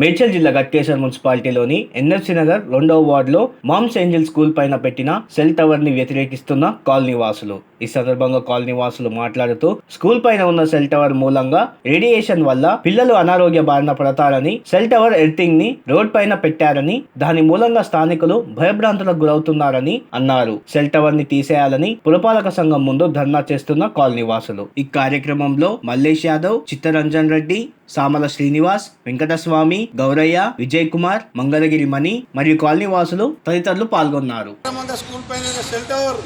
మేడ్చల్ జిల్లా గట్కేశ్వర్ మున్సిపాలిటీలోని ఎన్ఎఫ్సి నగర్ రెండవ వార్డులో మామ్స్ ఏంజల్ స్కూల్ పైన పెట్టిన సెల్ టవర్ని వ్యతిరేకిస్తున్న కాలనీ వాసులు ఈ సందర్భంగా కాలనీ వాసులు మాట్లాడుతూ స్కూల్ పైన ఉన్న సెల్ టవర్ మూలంగా రేడియేషన్ వల్ల పిల్లలు అనారోగ్య బారిన పడతారని సెల్ టవర్ ఎర్తింగ్ని రోడ్ పైన పెట్టారని దాని మూలంగా స్థానికులు భయభ్రాంతులకు గురవుతున్నారని అన్నారు. సెల్ టవర్ని తీసేయాలని పురపాలక సంఘం ముందు ధర్నా చేస్తున్న కాలనీ వాసులు ఈ కార్యక్రమంలో మల్లేష్ యాదవ్ చిత్తరంజన్ రెడ్డి సామల శ్రీనివాస్ వెంకటస్వామి గౌరయ్య విజయ్ కుమార్ మంగళగిరి మణి మరియు కాలనీ వాసులు తదితరులు పాల్గొన్నారు. స్కూల్ పైన సెల్ టవర్.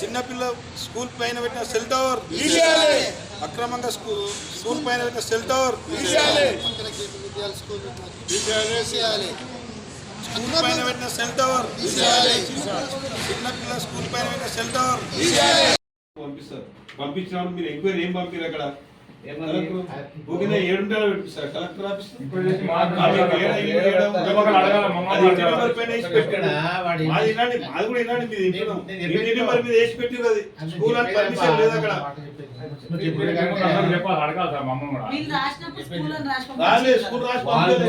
చిన్నపిల్ల స్కూల్ పైన పెట్టిన సెల్ టవర్. అక్రమంగా స్కూల్ స్కూల్ పైన పెట్టిన సెల్ టవర్. స్కూల్ పైన పెట్టిన సెల్ టవర్. చిన్నపిల్ల స్కూల్ పైన పెట్టిన సెల్ టవర్. పంపిస్తారు. పంపించినప్పుడు మీరు ఎంక్వైరీ ఏం పంపారు అక్కడ? పెట్టిస్తారు కలెక్టర్ ఆఫీస్. అది మాది కూడా మీది నెంబర్ వేసి పెట్టిర్రు అది. స్కూల్ అని పర్మిషన్ లేదు అక్కడ. రాసి రాలే, స్కూల్ రాసి పంపలేదు.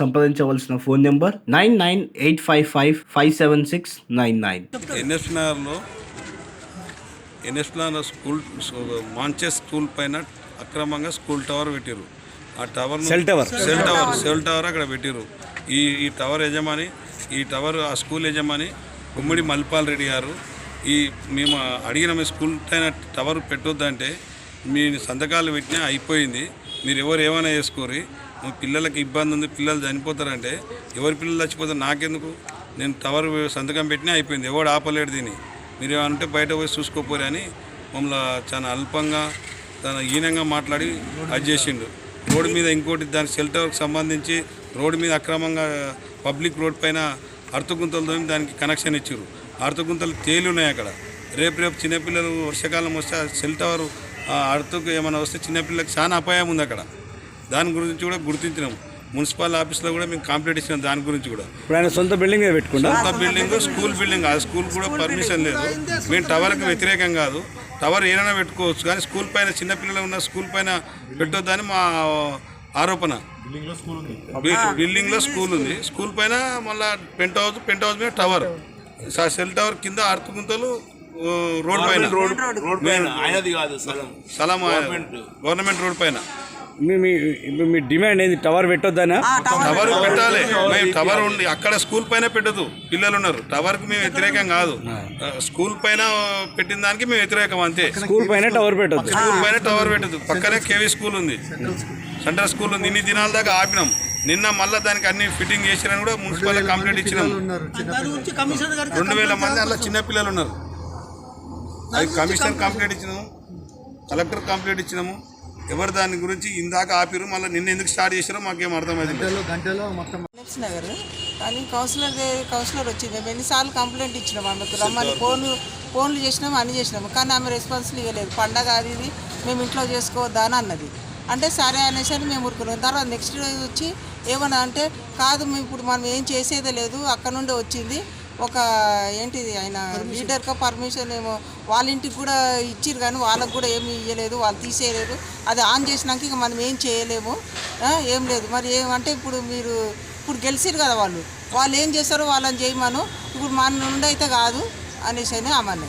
సంప్రదించవలసిన phone number nine nine eight five five five seven six nine nine. NS నగర్లో ఎన్ఎస్ నగర్ స్కూల్ మాంచెస్ స్కూల్ పైన అక్రమంగా స్కూల్ టవర్ పెట్టిరు ఆ tower cell tower. Cell tower cell tower అక్కడ పెట్టిరు ఈ ఈ టవర్ యజమాని ఈ టవర్ ఆ స్కూల్ యజమాని గుమ్మడి మల్పాల్ రెడ్డి గారు ఈ మేము అడిగిన మీ స్కూల్ పైన టవర్ పెట్టొద్దంటే మీ సంతకాలు పెట్టినా అయిపోయింది. మీరు ఎవరు ఏమైనా చేసుకోరి పిల్లలకి ఇబ్బంది ఉంది పిల్లలు చనిపోతారంటే ఎవరి పిల్లలు చచ్చిపోతారు నాకెందుకు? నేను టవర్ సంతకం పెట్టినా అయిపోయింది ఎవడు ఆపలేడు దీన్ని. మీరు ఏమంటే బయట పోయి చూసుకోపోరు అని మమ్మల్ని చాలా అల్పంగా తన హీనంగా మాట్లాడి అది చేసిండు. రోడ్డు మీద ఇంకోటి దాని సెల్ టవర్కి సంబంధించి రోడ్డు మీద అక్రమంగా పబ్లిక్ రోడ్ పైన అర్తగుంతలతో దానికి కనెక్షన్ ఇచ్చారు అర్తగుంతలు తేలి ఉన్నాయి అక్కడ. రేపు రేపు చిన్నపిల్లలు వర్షాకాలం వస్తే సెల్ టవర్ ఆ అర్తకు ఏమైనా వస్తే చిన్నపిల్లలకు చాలా అపాయం ఉంది అక్కడ. దాని గురించి కూడా గుర్తించినాం. మున్సిపల్ ఆఫీస్లో కూడా మేము కంప్లీట్ ఇచ్చినాం దాని గురించి కూడా. ఇప్పుడు ఆయన సొంత బిల్డింగ్ పెట్టుకుంటా సొంత బిల్డింగ్ స్కూల్ బిల్డింగ్ ఆ స్కూల్ కూడా పర్మిషన్ లేదు. మేము టవర్కి వ్యతిరేకం కాదు. టవర్ ఏదైనా పెట్టుకోవచ్చు కానీ స్కూల్ పైన చిన్నపిల్లలు ఉన్న స్కూల్ పైన పెట్టొద్దని మా ఆరోపణ. బి- బిల్డింగ్లో స్కూల్ ఉంది. స్కూల్ పైన మళ్ళా పెంట్ హౌస్ పెంట్ హౌస్ మీద టవర్ స- సెల్ టవర్ కింద అర్తుకుంతలు ఓ, రోడ్ పైన. రోడ్ పైన. ఆయనది కాదు స్థలం స్థలం గవర్నమెంట్ రోడ్ పైన. మీ మీ డిమాండ్ ఏంది? టవర్ పెట్టొద్దనా? టవర్ పెట్టాలి. మేము టవర్ ఉండి అక్కడ స్కూల్ పైన పెట్టదు పిల్లలు ఉన్నారు టవర్కి మేము వ్యతిరేకం కాదు. స్కూల్ పైన పెట్టిన దానికి మేము వ్యతిరేకం అంతే. స్కూల్ పైన టవర్ పెట్టొద్దు. స్కూల్ పైన టవర్ పెట్టదు పక్కనే కేవీ స్కూల్. ఉంది. Central school. ఉంది. ఇన్ని దినాల దాకా ఆపినాం. నిన్న మళ్ళీ దానికి అన్ని ఫిట్టింగ్ చేసిరని కూడా మున్సిపల్ కంప్లైంట్ ఇచ్చినాం. రెండు వేల మంది అలా చిన్న పిల్లలు ఉన్నారు అది కమిషనర్ కంప్లైంట్ ఇచ్చినాము. కలెక్టర్ కంప్లైంట్ ఇచ్చినాము. ఎవరు దాని గురించి ఇందాక ఆపిరు మళ్ళీ నిన్న ఎందుకు స్టార్ట్ చేసారో మాకేం అర్థమైంది ఎన్ఎఫ్సి నగర్ కానీ కౌన్సిలర్ కౌన్సిలర్ వచ్చింది. మేము ఎన్నిసార్లు కంప్లైంట్ ఇచ్చినాం ఆమెకు రమ్మని. ఫోన్లు ఫోన్లు చేసినాము అన్ని చేసినాము. కానీ ఆమె రెస్పాన్సిబుల్ ఇవ్వలేదు. పండగ అది ఇది మేము ఇంట్లో చేసుకోవద్దా అని అన్నది. అంటే సరే అనేసి అని మేము ఊరుకున్నాం. తర్వాత నెక్స్ట్ రోజు వచ్చి ఏమన్నా అంటే కాదు మేము ఇప్పుడు మనం ఏం చేసేదే లేదు అక్కడ నుండి వచ్చింది. ఒక ఏంటిది ఆయన లీడర్గా పర్మిషన్ ఏమో. వాళ్ళ ఇంటికి కూడా ఇచ్చిరు కానీ వాళ్ళకి కూడా ఏమి ఇవ్వలేదు వాళ్ళు తీసేయలేదు. అది ఆన్ చేసినాక ఇక మనం ఏం చేయలేము. ఏం లేదు. మరి ఏమంటే ఇప్పుడు మీరు ఇప్పుడు గెలిచిరు కదా వాళ్ళు. వాళ్ళు ఏం చేస్తారో వాళ్ళని చేయమను. ఇప్పుడు మన నుండి అయితే కాదు అనేసి అని అన్నది.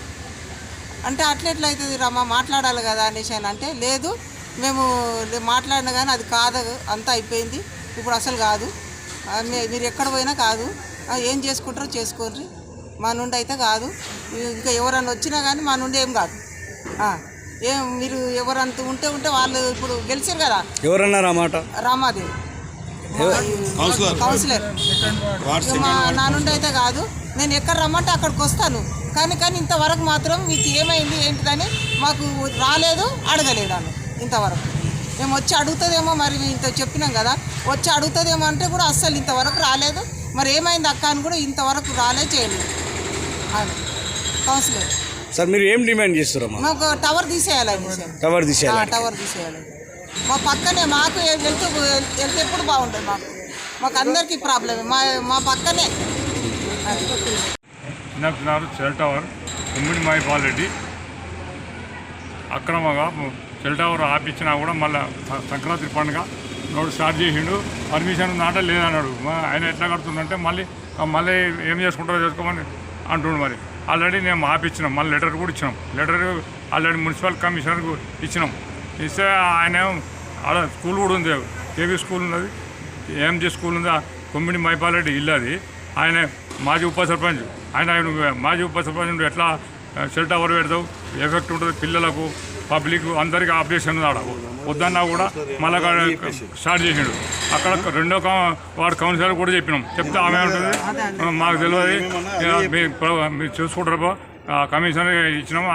అంటే అట్లా ఎట్లా అవుతుంది రమ్మ మాట్లాడాలి కదా అనేసి అని అంటే లేదు. మేము మాట్లాడినా కానీ అది కాదు అంతా అయిపోయింది. ఇప్పుడు అసలు కాదు. మీరు ఎక్కడ పోయినా కాదు. ఏం చేసుకుంటారో చేసుకోండి మా నుండి అయితే కాదు. ఇంకా ఎవరన్నా వచ్చినా కానీ మా నుండి ఏం కాదు. ఆ, ఏం మీరు ఎవరంత ఉంటే ఉంటే వాళ్ళు ఇప్పుడు గెలిచారు కదా. ఎవరన్నారు ఆ మాట? రామాదేవి. కౌన్సిలర్. మా నా నుండి అయితే కాదు. నేను ఎక్కడ రమ్మంటే అక్కడికి వస్తాను. కానీ కానీ ఇంతవరకు మాత్రం మీకు ఏమైంది ఏంటిదని మాకు రాలేదు అడగలేదు అని ఇంతవరకు. మేము వచ్చి అడుగుతుందేమో మరి ఇంత చెప్పినాం కదా. వచ్చి అడుగుతుందేమో అంటే కూడా అస్సలు ఇంతవరకు రాలేదు. మరి ఏమైంది అక్క అని కూడా ఇంతవరకు రాలే చేయలేదు. కౌన్సిలర్. సార్ మీరు ఏం డిమాండ్ చేస్తారమ్మా మాకు టవర్ తీసేయాలని సార్. టవర్ ఆ, టవర్ తీసేయాలి. మా పక్కనే మాకు వెళ్తూ వెళ్తే ఎప్పుడు బాగుంటుంది మాకు. మాకు అందరికీ ప్రాబ్లమే. మా మా పక్కనే. చిన్నపిల్లలు సెల్ టవర్ ఉమ్మిడి మైపాలరెడ్డి అక్రమంగా సెల్ టవర్ ఆపించినా కూడా మళ్ళీ సంక్రాంతి పండుగ నోడు స్టార్ట్ చేసిండు పర్మిషన్ నాట లేదన్నాడు. ఆయన ఎట్లా కడుతుందంటే మళ్ళీ మళ్ళీ ఏం చేసుకుంటారో చేసుకోమని అంటుండు మరి. ఆల్రెడీ మేము ఆపించినాం మళ్ళీ లెటర్ కూడా ఇచ్చినాం. లెటర్ ఆల్రెడీ మున్సిపల్ కమిషనర్కు ఇచ్చినాం. ఇస్తే ఆయన ఆడ స్కూల్ కూడా ఉంది కేవీ స్కూల్ ఉన్నది ఏఎంజీ స్కూల్ ఉంది కొమ్మిడి మైపాలరెడ్డి ఇల్లు అది. ఆయన మాజీ ఉప సర్పంచ్ ఆయన ఆయన మాజీ ఉప సర్పంచ్ ఎట్లా సెల్ టవర్ పెడతావు? ఎఫెక్ట్ ఉంటుంది పిల్లలకు పబ్లిక్ అందరికీ ఆపరేషన్ ఉంది ఆడ. వద్దన్నా కూడా మళ్ళా స్టార్ట్ చేసిండు. అక్కడ రెండో వాడు కౌన్సిలర్ కూడా చెప్పినాం. చెప్తే ఆమె ఉంటుంది మాకు తెలియదు. మీరు చూసుకుంటారు కమిషనర్ ఇచ్చినాము.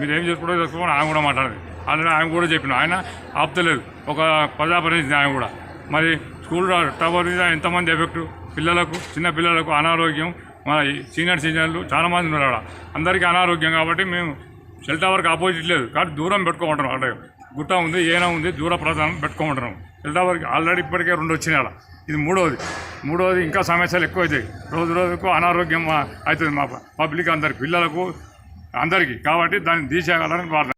మీరు ఏం చేసుకుంటారో చేసుకోమని ఆయన కూడా మాట్లాడదు. ఆల్రెడీ ఆయన కూడా చెప్పినాం. ఆయన ఆపుతలేదు. ఒక ప్రజాప్రతినిధి ఆయన కూడా. మరి స్కూల్ టవర్ మీద ఎంతమంది ఎఫెక్ట్? పిల్లలకు చిన్న పిల్లలకు అనారోగ్యం. మన సీనియర్ సీనియర్లు చాలా మంది ఉన్నారు ఆడ. అందరికీ అనారోగ్యం కాబట్టి మేము సెల్ టవర్కి ఆపోజిట్ లేదు. కాబట్టి దూరం పెట్టుకోమంటున్నాం. అంటే గుట్ట ఉంది ఏనా ఉంది దూర ప్రధానం పెట్టుకోమంటున్నాం సెల్ ఆల్రెడీ ఇప్పటికే రెండు వచ్చినాయి అలా. ఇది మూడవది మూడవది ఇంకా సమస్యలు ఎక్కువ అవుతాయి రోజు రోజుకు అనారోగ్యం అవుతుంది మా పబ్లిక్ అందరికి పిల్లలకు అందరికీ. కాబట్టి దాన్ని తీసేయగలని వార్త